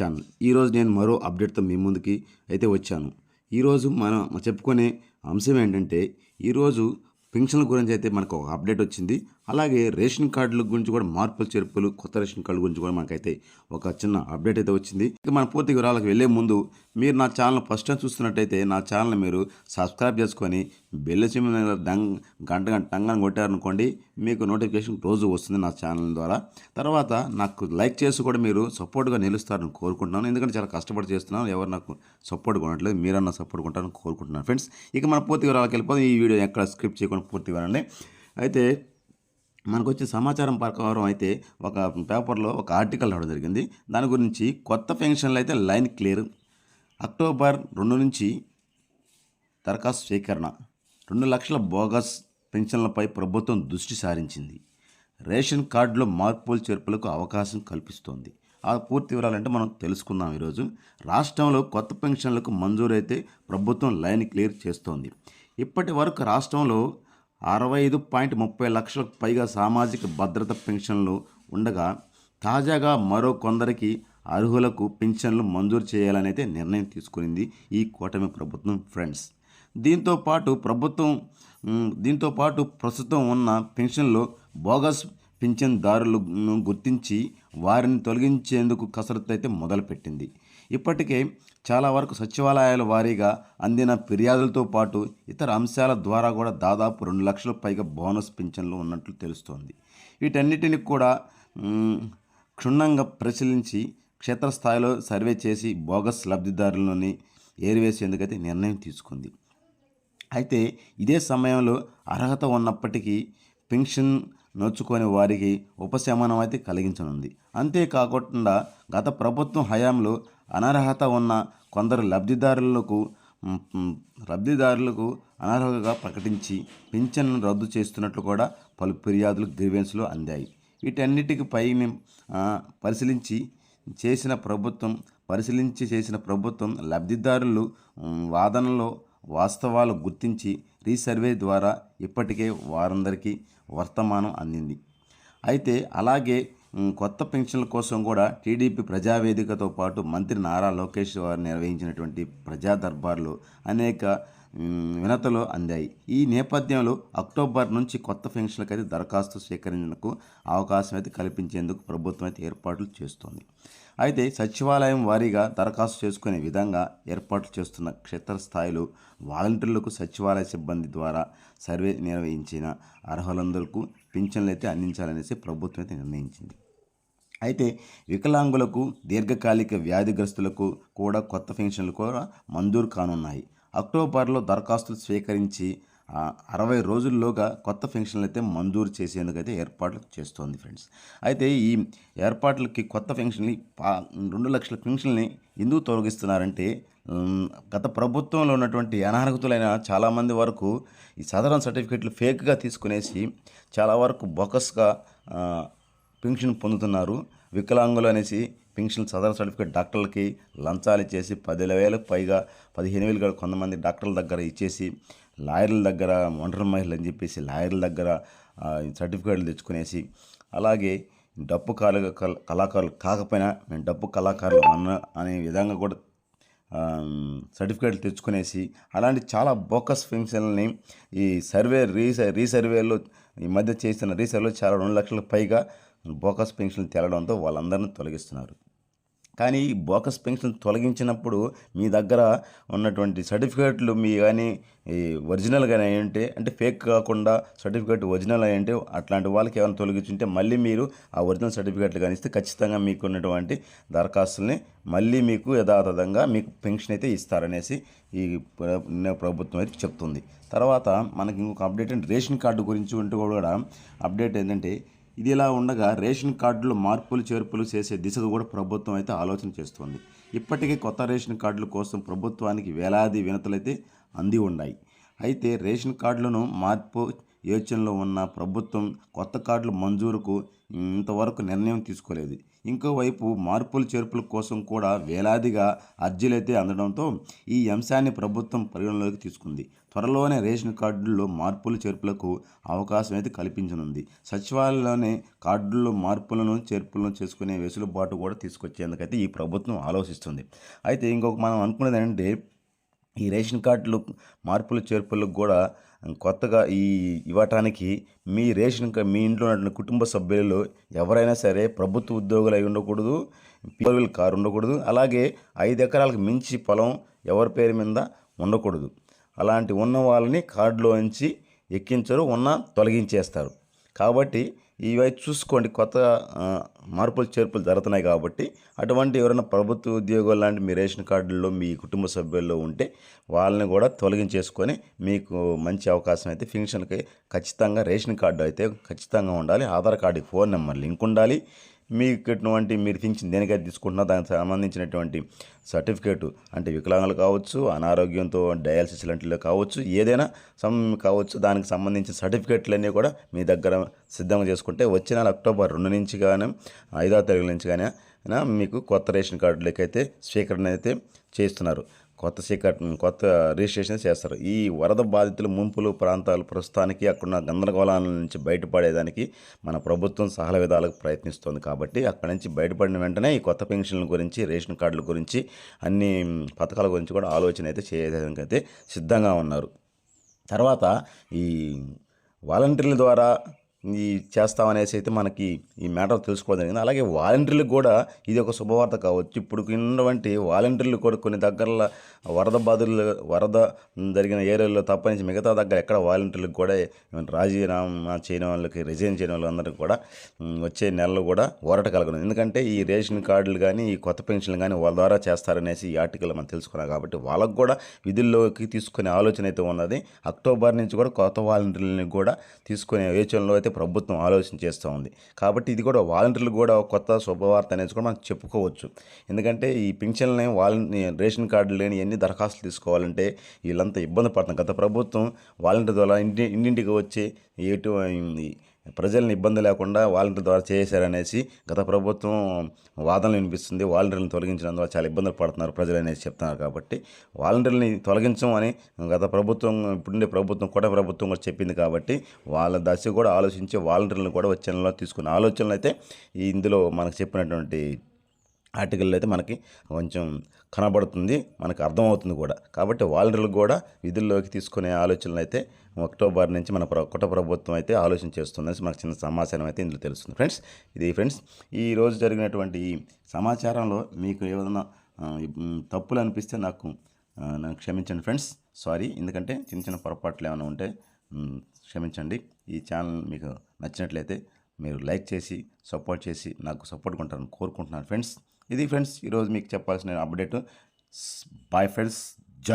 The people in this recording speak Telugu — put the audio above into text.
ఛానల్ ఈరోజు నేను మరో అప్డేట్తో మీ ముందుకి అయితే వచ్చాను. ఈరోజు మనం చెప్పుకునే అంశం ఏంటంటే ఈరోజు పెన్షన్ల గురించి అయితే మనకు ఒక అప్డేట్ వచ్చింది. అలాగే రేషన్ కార్డుల గురించి కూడా మార్పులు చేర్పులు కొత్త రేషన్ కార్డు గురించి కూడా మనకైతే ఒక చిన్న అప్డేట్ అయితే వచ్చింది. ఇక మన పూర్తి వివరాలకు వెళ్ళే ముందు మీరు నా ఛానల్ ఫస్ట్ టైం చూస్తున్నట్టయితే నా ఛానల్ మీరు సబ్స్క్రైబ్ చేసుకొని బెల్ సిమ్ డంగ్ గంట గంట టంగాన్ని కొట్టారనుకోండి మీకు నోటిఫికేషన్ రోజు వస్తుంది నా ఛానల్ ద్వారా. తర్వాత నాకు లైక్ చేసి కూడా మీరు సపోర్ట్గా నిలుస్తారని కోరుకుంటున్నాను. ఎందుకంటే చాలా కష్టపడి చేస్తున్నాను ఎవరు నాకు సపోర్ట్ కొనట్లేదు మీరన్నా సపోర్ట్ కొంటారని కోరుకుంటున్నాను. ఫ్రెండ్స్ ఇక మన పూర్తి వివరాలకు వెళ్ళిపోతే ఈ వీడియో ఎక్కడ స్క్రిప్ట్ చేయకుండా పూర్తి వివరండి అయితే మనకు వచ్చిన సమాచారం ప్రకారం అయితే ఒక పేపర్లో ఒక ఆర్టికల్ రావడం జరిగింది. దాని గురించి కొత్త పెన్షన్లు అయితే లైన్ క్లియర్. అక్టోబర్ రెండు నుంచి దరఖాస్తు స్వీకరణ రెండు లక్షల బోగస్ పెన్షన్లపై ప్రభుత్వం దృష్టి సారించింది. రేషన్ కార్డులో మార్పులు చేర్పులకు అవకాశం కల్పిస్తోంది. ఆ పూర్తి వివరాలంటే మనం తెలుసుకుందాం ఈరోజు. రాష్ట్రంలో కొత్త పెన్షన్లకు మంజూరైతే ప్రభుత్వం లైన్ క్లియర్ చేస్తోంది. ఇప్పటి వరకు రాష్ట్రంలో అరవై ఐదు పాయింట్ ముప్పై లక్షలకు పైగా సామాజిక భద్రత పెన్షన్లు ఉండగా తాజాగా మరో కొందరికి అర్హులకు పెన్షన్లు మంజూరు చేయాలనైతే అయితే నిర్ణయం తీసుకునింది ఈ కూటమి ప్రభుత్వం ఫ్రెండ్స్. దీంతో పాటు ప్రభుత్వం దీంతో పాటు ప్రస్తుతం ఉన్న పెన్షన్లో బోగస్ పింఛన్దారులను గుర్తించి వారిని తొలగించేందుకు కసరత్తు అయితే మొదలుపెట్టింది. ఇప్పటికే చాలా వరకు సచివాలయాల వారీగా అందిన ఫిర్యాదులతో పాటు ఇతర అంశాల ద్వారా కూడా దాదాపు రెండు లక్షల పైగా బోనస్ పింఛన్లు ఉన్నట్లు తెలుస్తోంది. వీటన్నిటిని కూడా క్షుణ్ణంగా పరిశీలించి క్షేత్రస్థాయిలో సర్వే చేసి బోగస్ లబ్ధిదారులని ఏరివేసేందుకైతే నిర్ణయం తీసుకుంది. అయితే ఇదే సమయంలో అర్హత ఉన్నప్పటికీ పెన్షన్ నోచుకొని వారికి ఉపశమనం అయితే కలిగించనుంది. అంతేకాకుండా గత ప్రభుత్వం హయాంలో అనర్హత ఉన్న కొందరు లబ్ధిదారులకు లబ్ధిదారులకు అనర్హతగా ప్రకటించి పింఛన్ను రద్దు చేస్తున్నట్లు కూడా పలు ఫిర్యాదులు గ్రీవెన్స్లు అందాయి. వీటన్నిటికి పై పరిశీలించి చేసిన ప్రభుత్వం పరిశీలించి చేసిన ప్రభుత్వం లబ్ధిదారులు వాదనలో వాస్తవాలు గుర్తించి రీసర్వే ద్వారా ఇప్పటికే వారందరికీ వర్తమానం అందింది. అయితే అలాగే కొత్త పెన్షన్ల కోసం కూడా టీడీపీ ప్రజావేదికతో పాటు మంత్రి నారా లోకేష్ వారు నిర్వహించినటువంటి ప్రజా దర్బార్లు అనేక వినతలు అందాయి. ఈ నేపథ్యంలో అక్టోబర్ నుంచి కొత్త పెన్షన్లకు అయితే దరఖాస్తు స్వీకరించేందుకు అవకాశం అయితే కల్పించేందుకు ప్రభుత్వం అయితే ఏర్పాట్లు చేస్తోంది. అయితే సచివాలయం వారీగా దరఖాస్తు చేసుకునే విధంగా ఏర్పాట్లు చేస్తున్న క్షేత్రస్థాయిలో వాలంటీర్లకు సచివాలయ సిబ్బంది ద్వారా సర్వే నిర్వహించిన అర్హులందరికీ పింఛన్లు అయితే అందించాలనేసి ప్రభుత్వం అయితే నిర్ణయించింది. అయితే వికలాంగులకు దీర్ఘకాలిక వ్యాధిగ్రస్తులకు కూడా కొత్త పెన్షన్లు కూడా మంజూరు కానున్నాయి. అక్టోబర్లో దరఖాస్తులు స్వీకరించి అరవై రోజుల్లోగా కొత్త పెన్షన్లు అయితే మంజూరు చేసేందుకు అయితే ఏర్పాట్లు చేస్తోంది ఫ్రెండ్స్. అయితే ఈ ఏర్పాట్లకి కొత్త పెన్షన్ని పా రెండు లక్షల పెన్షన్ని ఎందుకు తొలగిస్తున్నారంటే గత ప్రభుత్వంలో ఉన్నటువంటి అనర్హతులైన చాలామంది వరకు ఈ సదరన్ సర్టిఫికెట్లు ఫేక్గా తీసుకునేసి చాలా వరకు బొకస్గా పింఛన్ పెన్షన్ పొందుతున్నారు. వికలాంగులు అనేసి పెన్షన్ సదరన్ సర్టిఫికేట్ డాక్టర్లకి లంచాలు ఇచ్చేసి పది వేలకు పైగా పదిహేను వేలు కూడా కొంతమంది డాక్టర్ల దగ్గర ఇచ్చేసి లాయర్ల దగ్గర ఒంటరి మహిళలు అని చెప్పేసి లాయర్ల దగ్గర సర్టిఫికేట్లు తెచ్చుకునేసి అలాగే డప్పు కళ కళాకారులు కాకపోయినా మేము డప్పు కళాకారులు అన్న అనే విధంగా కూడా సర్టిఫికేట్లు తెచ్చుకునేసి అలాంటి చాలా బోకస్ పెన్షన్లని ఈ సర్వే రీస రీసర్వేలో ఈ మధ్య చేసిన రీసర్వేలో చాలా రెండు లక్షలకు పైగా బోకస్ పెన్షన్లు తేలడంతో వాళ్ళందరినీ తొలగిస్తున్నారు. కానీ ఈ బోకస్ పెన్షన్ తొలగించినప్పుడు మీ దగ్గర ఉన్నటువంటి సర్టిఫికేట్లు మీ కానీ ఈ ఒరిజినల్ కానీ అయ్యంటే అంటే ఫేక్ కాకుండా సర్టిఫికేట్ ఒరిజినల్ అయ్యంటే అట్లాంటి వాళ్ళకి ఏమైనా తొలగించుంటే మళ్ళీ మీరు ఆ ఒరిజినల్ సర్టిఫికేట్లు కానీ ఇస్తే ఖచ్చితంగా మీకు ఉన్నటువంటి దరఖాస్తుల్ని మళ్ళీ మీకు యథాతథంగా మీకు పెన్షన్ అయితే ఇస్తారనేసి ఈ ప్రభుత్వం అయితే చెప్తుంది. తర్వాత మనకి ఇంకొక అప్డేట్ అంటే రేషన్ కార్డు గురించి ఉంటూ కూడా అప్డేట్ ఏంటంటే ఇది ఇలా ఉండగా రేషన్ కార్డులో మార్పులు చేర్పులు చేసే దిశగా కూడా ప్రభుత్వం అయితే ఆలోచన చేస్తోంది. ఇప్పటికే కొత్త రేషన్ కార్డుల కోసం ప్రభుత్వానికి వేలాది వినతులైతే అంది ఉన్నాయి. అయితే రేషన్ కార్డులను మార్పు యోచనలో ఉన్న ప్రభుత్వం కొత్త కార్డుల మంజూరుకు ఇంతవరకు నిర్ణయం తీసుకోలేదు. ఇంకోవైపు మార్పులు చేర్పుల కోసం కూడా వేలాదిగా అర్జీలైతే అందడంతో ఈ అంశాన్ని ప్రభుత్వం పరిగణలోకి తీసుకుంది. త్వరలోనే రేషన్ కార్డుల్లో మార్పులు చేర్పులకు అవకాశం అయితే కల్పించనుంది. సచివాలయంలోనే కార్డుల్లో మార్పులను చేర్పులను చేసుకునే వెసులుబాటు కూడా తీసుకొచ్చేందుకైతే ఈ ప్రభుత్వం ఆలోచిస్తుంది. అయితే ఇంకొక మనం అనుకునేది ఏంటంటే ఈ రేషన్ కార్డులు మార్పులు చేర్పులకు కూడా కొత్తగా ఈ ఇవ్వటానికి మీ రేషన్ మీ ఇంట్లో ఉన్న కుటుంబ సభ్యులలో ఎవరైనా సరే ప్రభుత్వ ఉద్యోగులు అయి ఉండకూడదు పీఆర్వీల్ కారు ఉండకూడదు అలాగే ఐదు ఎకరాలకు మించి పొలం ఎవరి పేరు మీద ఉండకూడదు. అలాంటి ఉన్న వాళ్ళని కార్డులోంచి ఎక్కించరు ఉన్న తొలగించేస్తారు. కాబట్టి ఇవైతే చూసుకోండి కొత్త మార్పులు చేర్పులు జరుగుతున్నాయి కాబట్టి అటువంటి ఎవరైనా ప్రభుత్వ ఉద్యోగాలు లాంటి మీ రేషన్ కార్డుల్లో మీ కుటుంబ సభ్యుల్లో ఉంటే వాళ్ళని కూడా తొలగించేసుకొని మీకు మంచి అవకాశం అయితే ఫింక్షన్కి ఖచ్చితంగా రేషన్ కార్డు అయితే ఖచ్చితంగా ఉండాలి. ఆధార్ కార్డుకి ఫోన్ నెంబర్ లింక్ ఉండాలి. మీకున్నటువంటి మీరు పింఛన్ దేనికైతే తీసుకుంటున్నా దానికి సంబంధించినటువంటి సర్టిఫికేట్ అంటే వికలాంగులు కావచ్చు అనారోగ్యంతో డయాలసిస్ లాంటివి కావచ్చు ఏదైనా సం కావచ్చు దానికి సంబంధించిన సర్టిఫికేట్లన్నీ కూడా మీ దగ్గర సిద్ధంగా చేసుకుంటే వచ్చే నెల అక్టోబర్ రెండు నుంచి కానీ ఐదో తారీఖు నుంచి కానీ మీకు కొత్త రేషన్ కార్డులకైతే స్వీకరణ అయితే చేస్తున్నారు. కొత్త సీకట్ కొత్త రిజిస్ట్రేషన్ చేస్తారు. ఈ వరద బాధితులు ముంపులు ప్రాంతాలు ప్రస్తుతానికి అక్కడున్న గందరగోళాల నుంచి బయటపడేదానికి మన ప్రభుత్వం సహల విధాలకు ప్రయత్నిస్తుంది కాబట్టి అక్కడి నుంచి బయటపడిన వెంటనే ఈ కొత్త పెన్షన్ల గురించి రేషన్ కార్డుల గురించి అన్ని పథకాల గురించి కూడా ఆలోచన అయితే చేయడానికి అయితే సిద్ధంగా ఉన్నారు. తర్వాత ఈ వాలంటీర్ల ద్వారా ఈ చేస్తామనేసి అయితే మనకి ఈ మ్యాటర్ తెలుసుకోవడం జరిగింది. అలాగే వాలంటీర్లకు కూడా ఇది ఒక శుభవార్త కావచ్చు. ఇప్పుడు ఉన్నటువంటి వాలంటీర్లు కూడా కొన్ని దగ్గరలో వరద బాధలు వరద జరిగిన ఏరియాలో తప్పనించి మిగతా దగ్గర ఎక్కడ వాలంటీర్లకు కూడా రాజీనామా చేయని వాళ్ళకి రిజైన్ చేయని వాళ్ళందరికీ కూడా వచ్చే నెలలో కూడా ఓరట కలగను ఎందుకంటే ఈ రేషన్ కార్డులు కానీ ఈ కొత్త పెన్షన్లు కానీ వాళ్ళ ద్వారా చేస్తారనేసి ఈ ఆర్టికల్ మనం తెలుసుకున్నాం కాబట్టి వాళ్ళకు కూడా విధుల్లోకి తీసుకునే ఆలోచన అయితే ఉన్నది. అక్టోబర్ నుంచి కూడా కొత్త వాలంటీర్లని కూడా తీసుకునే యోచనలో అయితే ప్రభుత్వం ఆలోచన చేస్తూ ఉంది. కాబట్టి ఇది కూడా వాలంటీర్లు కూడా కొత్త శుభవార్త అనేది కూడా మనం చెప్పుకోవచ్చు. ఎందుకంటే ఈ పింఛన్లని వాలంటీ రేషన్ కార్డులు లేని ఎన్ని దరఖాస్తులు తీసుకోవాలంటే వీళ్ళంతా ఇబ్బంది పడుతున్నారు. గత ప్రభుత్వం వాలంటీర్ ద్వారా ఇంటి ఇంటింటికి వచ్చి ఎటు ప్రజల్ని ఇబ్బంది లేకుండా వాలంటీర్ ద్వారా చేశారనేసి గత ప్రభుత్వం వాదనలు వినిపిస్తుంది. వాలంటీర్లను తొలగించినందువల్ల చాలా ఇబ్బందులు పడుతున్నారు ప్రజలు అనేసి చెప్తున్నారు కాబట్టి వాలంటీర్ని తొలగించమని గత ప్రభుత్వం ఇప్పుడుండే ప్రభుత్వం కూడా ప్రభుత్వం కూడా చెప్పింది కాబట్టి వాళ్ళ దశ కూడా ఆలోచించి వాలంటీర్లను కూడా వచ్చే నెలలో తీసుకున్న ఆలోచనలు అయితే ఈ ఇందులో మనకు చెప్పినటువంటి ఆర్టికల్లో అయితే మనకి కొంచెం కనబడుతుంది మనకు అర్థమవుతుంది కూడా. కాబట్టి వాలంటీర్లు కూడా విధుల్లోకి తీసుకునే ఆలోచనలు అయితే అక్టోబర్ నుంచి మన ప్ర- కొత్త ప్రభుత్వం అయితే ఆలోచన చేస్తుందని మనకు చిన్న సమాచారం అయితే ఇందులో తెలుస్తుంది. ఫ్రెండ్స్ ఇది ఫ్రెండ్స్ ఈ రోజు జరిగినటువంటి ఈ సమాచారంలో మీకు ఏదైనా తప్పులు అనిపిస్తే నాకు నాకు క్షమించండి ఫ్రెండ్స్. సారీ ఎందుకంటే చిన్న చిన్న పొరపాట్లు ఏమైనా ఉంటే క్షమించండి. ఈ ఛానల్ మీకు నచ్చినట్లయితే మీరు లైక్ చేసి సపోర్ట్ చేసి నాకు సపోర్ట్ కొంటారని కోరుకుంటున్నాను ఫ్రెండ్స్. ఇది ఫ్రెండ్స్ ఈరోజు మీకు చెప్పాల్సిన అప్డేట్ బాయ్ ఫ్రెండ్స్